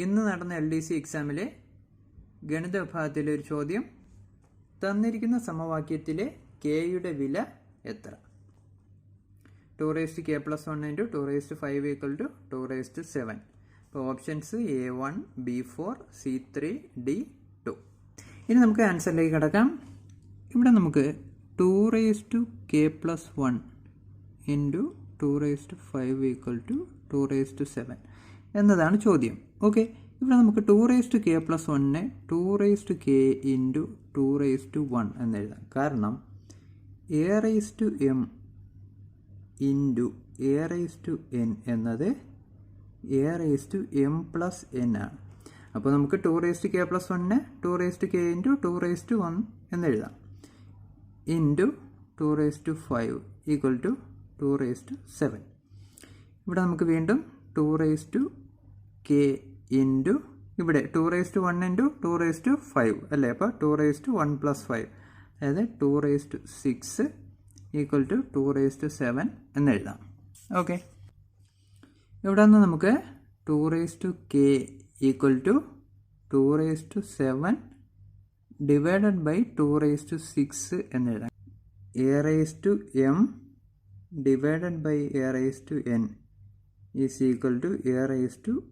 ഇന്ന് നടന്ന L D C എക്സാമിലെ ഗണിത വിഭാഗത്തിലെ ഒരു ചോദ്യം തന്നിരിക്കുന്ന സമവാക്യത്തിലെ കെയുടെ വില എത്ര? Two raised K plus one into two raised five equal to two raised seven അപ്പോൾ options A one B four C three D two ഇനി നമുക്ക് ആൻസറിലേക്ക് കിടക്കാം. ഇവിടെ നമുക്ക് two raise to K plus one into two raise to five equal to two raise to seven എന്നതാണ് ചോദ്യം. Okay ഇവിടെ നമുക്ക് two raise to K plus വണ്ണിനെ two raise to K into two raise to one എന്നെഴുതാം കാരണം A raise to M into A raise to N എന്നത് A raise to M plus N ആണ്. അപ്പോൾ നമുക്ക് two raise to K plus വണ്ണിനെ two raise to K into two raise to one എന്നെഴുതാം into two raise to five equal to two raise to seven ഇവിടെ നമുക്ക് വീണ്ടും two raise to K into ഇവിടെ two raise to one into two raise to five അല്ലേ അപ്പോൾ two raise to one plus five അതായത് two raise to six equal to two raise to seven എന്ന് എഴുതാം okay ഇവിടെ നിന്ന് നമുക്ക് two raise to K equal to two raise to seven divided by two raise to six എന്ന് എഴുതാം A raise to M divided by A raise to N is equal to A raise to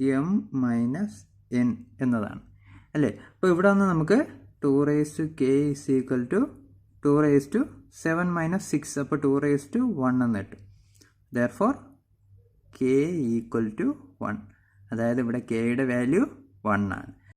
M minus N എന്നതാണ്. അല്ലേ? അപ്പോൾ ഇവിടെ നിന്ന് നമുക്ക് two raise to K is equal to two raise to seven minus six അപ്പോൾ two raise to one എന്ന് കിട്ടും. Therefore K equal to one അതായത് ഇവിടെ കെയുടെ വാല്യൂ വൺ ആണ്.